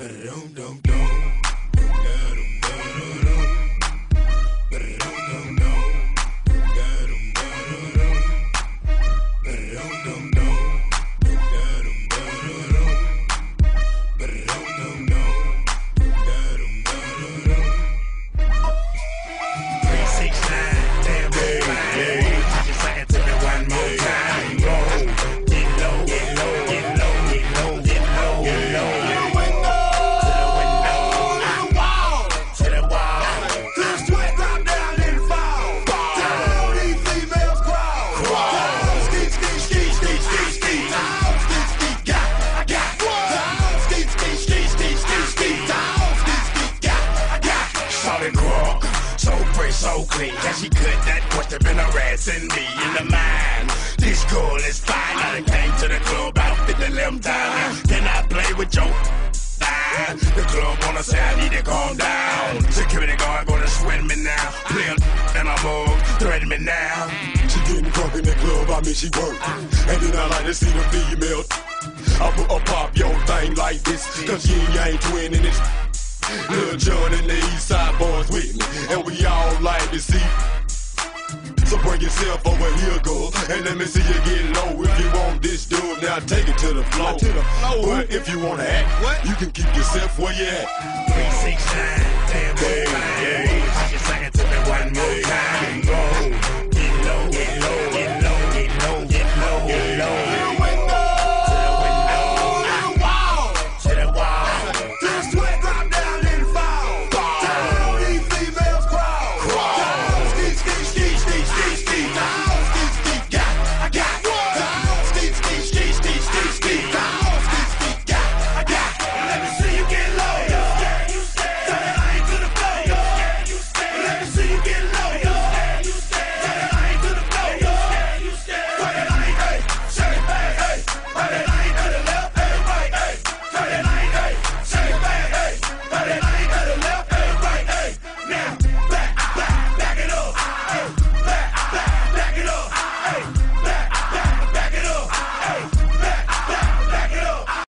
Three, so clean. Can she cut that have been harassing me in the mind. This girl is fine. I came to the club out at the limb time. Can I play with your fine? The club wanna say I need to calm down. Security guard gonna sweat me now. Play a and I'm mug, threaten me now. She getting drunk in the club, I mean she work. And then I like to see the female. I put a pop your thing like this, cause you ain't twinning it. Lil John and the East Side boys with me, and we see. So bring yourself over here, girl, and let me see you get low. If you want this dude, now take it to the floor. To the floor. But if you wanna act, What? you can keep yourself where you at. Three, six, nine,